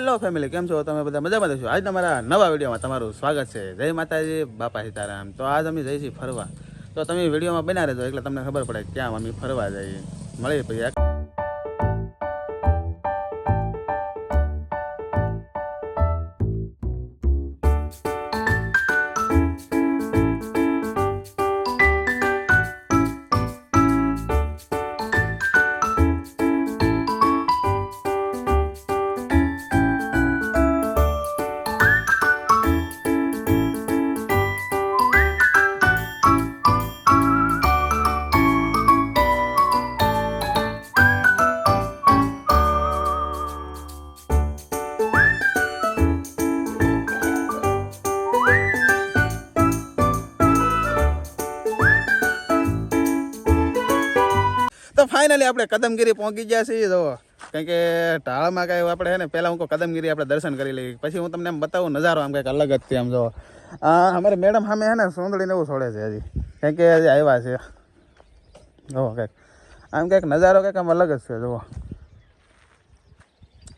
Hello family કેમ છો? તમે બધા મજામાં છો? આજ તમારા નવા વિડીયોમાં તમારું સ્વાગત છે. જય માતાજી, બાપા સીતારામ. તો આજ અમે છીએ ફરવા. તો તમે વિડીયોમાં બના રહેજો, એટલે તમને ખબર પડે ક્યાં અમે ફરવા જઈએ. મળીએ પછી ફાઇનલી આપણે કદમગીરી પહોંચી ગયા છીએ, તો કારણ કે ટાળામાં કાંઈ આપણે હે ને, પહેલાં હું કદમગીરી આપણે દર્શન કરી લઈએ. પછી હું તમને બતાવું નજારો આમ કંઈક અલગ જ છે આમ જો. અમારે મેડમ સામે હે ને સોંદડીને એવું છોડે છે હજી. કારણ કે હજી આવ્યા છે. જુઓ કંઈક, આમ કંઈક નજારો કંઈક આમ અલગ જ છે, જુઓ.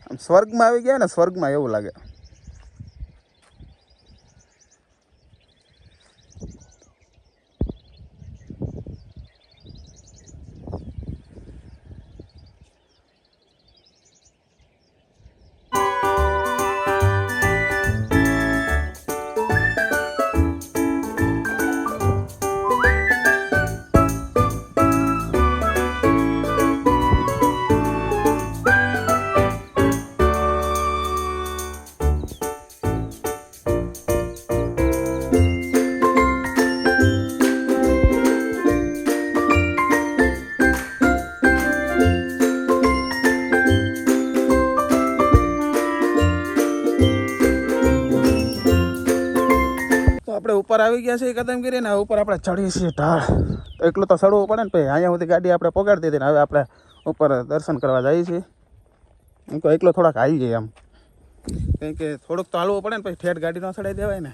આમ સ્વર્ગમાં આવી ગયા ને, સ્વર્ગમાં એવું લાગે. ઉપર આવી ગયા છે કદમ કદમગીરી ને ઉપર આપણે ચડીએ છીએ ઢાળ. તો એટલું તો ચડવું પડે ને ભાઈ. અહીંયા સુધી ગાડી આપણે પગાડી દીધી ને હવે આપણે ઉપર દર્શન કરવા જઈએ છીએ. હું તો એકલો થોડાક આવી જઈએ આમ કંઈ કે થોડુંક તો હાલવું પડે ને પછી ઠેઠ ગાડી ન ચડાવી દેવાય ને.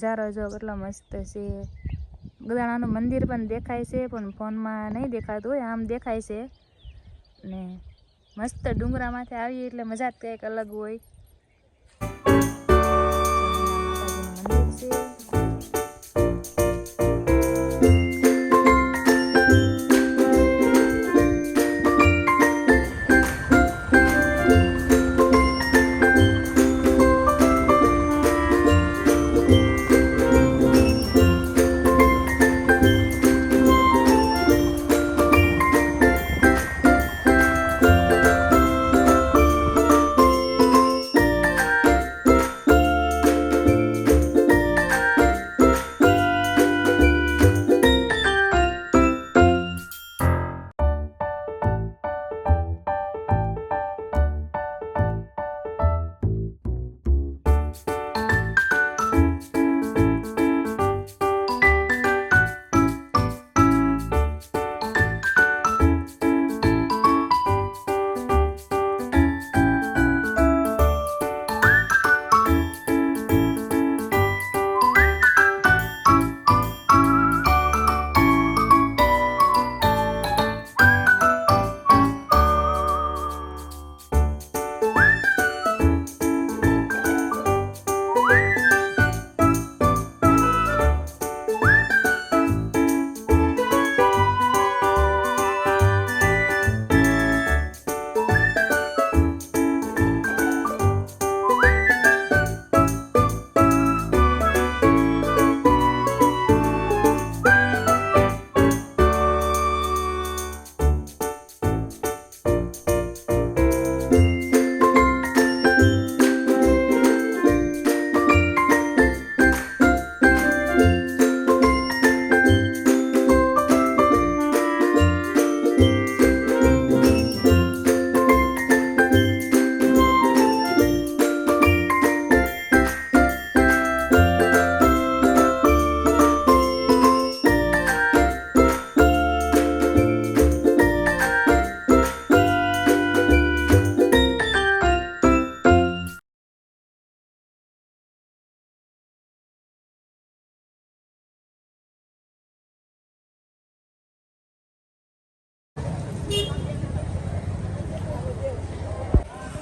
નજારો જો કેટલો મસ્ત છે. ગદાણાનું મંદિર પણ દેખાય છે, પણ ફોનમાં નહીં દેખાતું હોય, આમ દેખાય છે. ને મસ્ત ડુંગરામાંથી આવીએ એટલે મજા જ કંઈક અલગ હોય. મંદિર છે.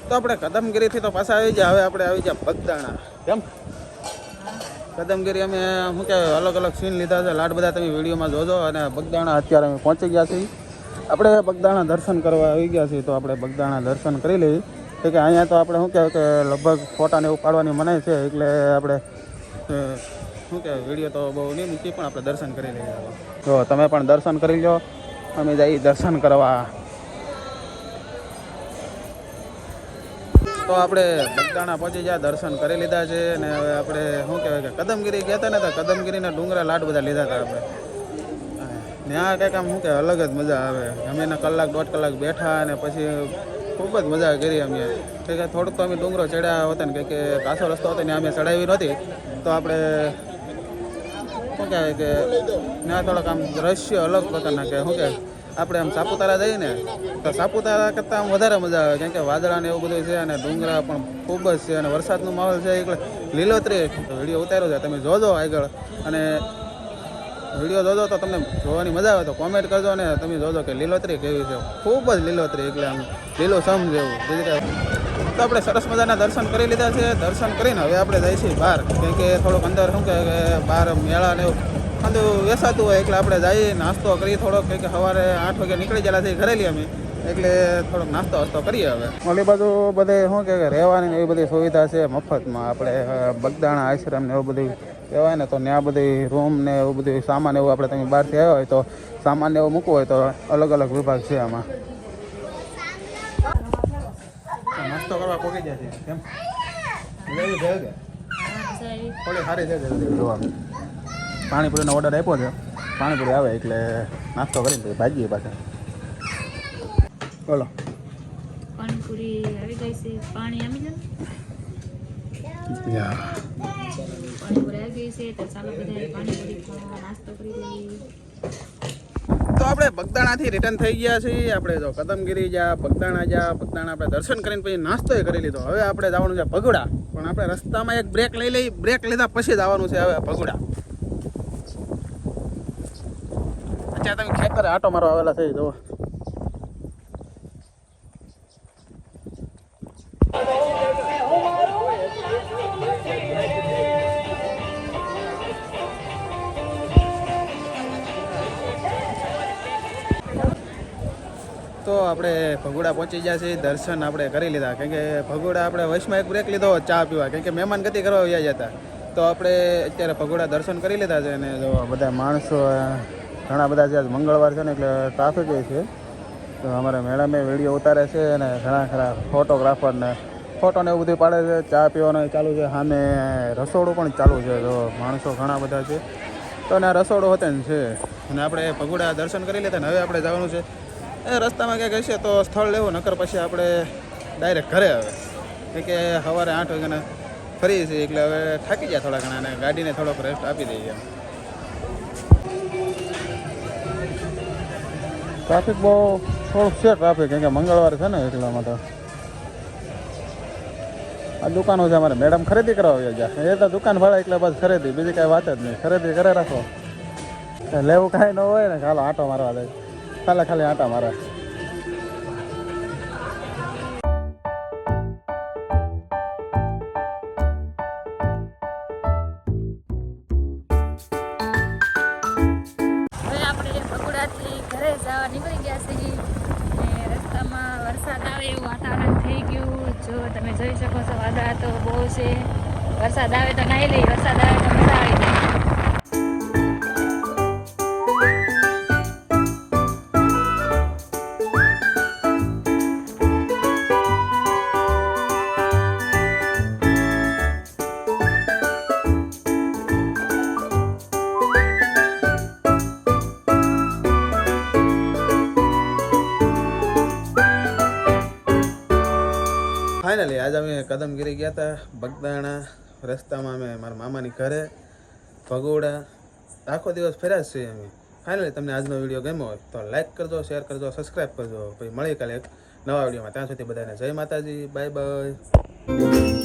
તો આપણે કદમગીરીથી તો પાછા આવી જાય હવે આપણે આવી જાય બગદાણા. કેમ? કદમગીરી અમે શું કહેવાય અલગ અલગ સીન લીધા છે. લાડ બધા તમે વિડીયોમાં જોજો. અને બગદાણા અત્યારે અમે પહોંચી ગયા છીએ. આપણે બગદાણા દર્શન કરવા આવી ગયા છીએ. તો આપણે બગદાણા દર્શન કરી લઈએ. કે કે અહીંયા તો આપણે શું કહેવાય કે લગભગ ફોટાને ઉપાડવાની મનાય છે. એટલે આપણે શું કહેવાય વીડિયો તો બહુ નહીં મૂકીએ પણ આપણે દર્શન કરી લઈએ. તો તમે પણ દર્શન કરી લો. અમે જઈએ દર્શન કરવા. તો આપણે બગદાણા પહોંચી ગયા, દર્શન કરી લીધા છે અને હવે આપણે શું કહેવાય કે કદમગીરી ગયા હતા ને તો કદમગીરીના ડુંગરા લાડ બધા લીધા હતા આપણે. ત્યાં કંઈક આમ શું કે અલગ જ મજા આવે. અમે એને કલાક દોઢ કલાક બેઠા અને પછી ખૂબ જ મજા કરી અમે. કે થોડુંક તો અમે ડુંગરો ચડ્યા હતા ને કે કાસો રસ્તો હતો ને અમે ચડાવી નહોતી, તો આપણે શું કહેવાય કે ત્યાં થોડોક આમ દ્રશ્ય અલગ પ્રકારના કે શું કે આપણે આમ સાપુતારા જઈએ ને, તો સાપુતારા કરતાં આમ વધારે મજા આવે. કેમ કે વાદળા ને એવું બધું છે અને ડુંગરા પણ ખૂબ જ છે અને વરસાદનો માહોલ છે એટલે લીલોતરી. વીડિયો ઉતાર્યો છે. તમે જોજો આગળ. અને વીડિયો જોજો તો તમને જોવાની મજા આવે. તો કોમેન્ટ કરજો ને તમે જોજો કે લીલોતરી કેવી છે. ખૂબ જ લીલોતરી એટલે આમ. લીલો સમ જેવું તો આપણે સરસ મજાના દર્શન કરી લીધા છે. દર્શન કરીને હવે આપણે જઈશું બહાર. કેમ કે થોડુંક અંદર શું કે બહાર મેળા ને એવું બધું વેસાતું હોય એટલે આપણે જઈએ નાસ્તો કરીએ થોડોક કંઈક સવારે આઠ વાગે નીકળી ગયેલા છે ઘરે લઈએ અમે એટલે થોડોક નાસ્તો વાસ્તો કરીએ હવે. ઓલી બાજુ બધે શું કહે કે રહેવાની એવી બધી સુવિધા છે મફતમાં આપણે બગદાણા આશ્રમ ને એવું બધું કહેવાય ને તો ત્યાં બધી રૂમ ને એવું બધું સામાન એવું આપણે તમે બહારથી આવ્યા હોય તો સામાન ને એવું મૂકવું હોય તો અલગ અલગ વિભાગ છે આમાં. નાસ્તો કરવા પોકી જાય છે કેમ? લેવી છે કે સારી છે. જલ્દી જોવા. પાણીપુરીનો ઓર્ડર આપ્યો છે. પાણીપુરી આવે એટલે નાસ્તો કરીને પછી ભાજીએ પાછા. બોલો. પાણીપુરી આવી ગઈ છે. પાણી આમી જાય પાણીપુરી આવી ગઈ છે. તો ચાલો બધા પાણીપુરી નાસ્તો કરી લઈએ. તો આપણે બગદાણાથી રિટર્ન થઈ ગયા છીએ. આપણે જો કદમગીરી જા બગદાણા જા બગદાણા આપણે દર્શન કરીને પછી નાસ્તો કરી લીધો. હવે આપણે જવાનું છે ભગોડા. પણ આપણે રસ્તામાં એક બ્રેક લઈ લઈ બ્રેક લીધા પછી જવાનું છે હવે ભગુડા. અત્યારે તમે ખેતરે આટો મારો આવેલા થઈ જો તો આપણે ભગોડા પહોંચી ગયા છીએ, દર્શન આપણે કરી લીધા. કેમ કે ભગોડા આપણે વચમાં એક બ્રેક લીધો, ચા પીવા. કેમ કે મહેમાન ગતિ કરવા આવ્યા જતા તો આપણે અત્યારે ભગોડા દર્શન કરી લીધા છે અને જો બધા માણસો ઘણા બધા છે, આજ મંગળવાર છે ને એટલે ટ્રાફિક છે. તો અમારા મેડમે વીડિયો ઉતારે છે અને ઘણા ખરા ફોટોગ્રાફરને ફોટો ને એવું બધું પાડે છે, ચા પીવાનું ચાલુ છે, સામે રસોડું પણ ચાલુ છે તો માણસો ઘણા બધા છે. તો અને આ રસોડો હોતે ને છે. અને આપણે ભગુડા દર્શન કરી લેતા ને હવે આપણે જવાનું છે. એ રસ્તામાં ક્યાંક હશે તો સ્થળ લેવું, નકર પછી આપણે ડાયરેક્ટ ઘરે આવે. કે સવારે આઠ વાગ્યાના ફરી છીએ એટલે હવે થાકી ગયા થોડા ઘણા અને ગાડીને થોડોક રેસ્ટ આપી દઈએ. ટ્રાફિક બહુ થોડુંક છે ટ્રાફિક કેમ કે મંગળવાર છે ને એટલા માટે. આ દુકાનો છે અમારે. મેડમ ખરીદી કરવા ગયા એ તો દુકાન ભાડા એટલે બસ ખરીદી, બીજી કાંઈ વાત જ નહીં. ખરીદી કરે રાખો. લેવું કાંઈ ન હોય ને ચાલો આંટો મારવા દે. ખાલી ખાલી આંટા મારા. જવા નીકળી ગયા છીએ ને રસ્તામાં વરસાદ આવે એવું વાતાવરણ થઈ ગયું. જો તમે જોઈ શકો છો, વાદળા તો બહુ છે. વરસાદ આવે તો નાહી લઈ, વરસાદ આવે તો મજા આવી જાય. કદમગીરી ગયા હતા બગદાણા, રસ્તામાં અમે, મારા મામાની ઘરે, ભગોડા, આખો દિવસ ફેર્યા છીએ અમે. ફાઇનલી તમને આજનો વીડિયો ગમ્યો હોય તો લાઈક કરજો શેર કરજો સબસ્ક્રાઈબ કરજો. પછી મળી કાલે એક નવા વિડીયોમાં. ત્યાં સુધી બધાને જય માતાજી બાય બાય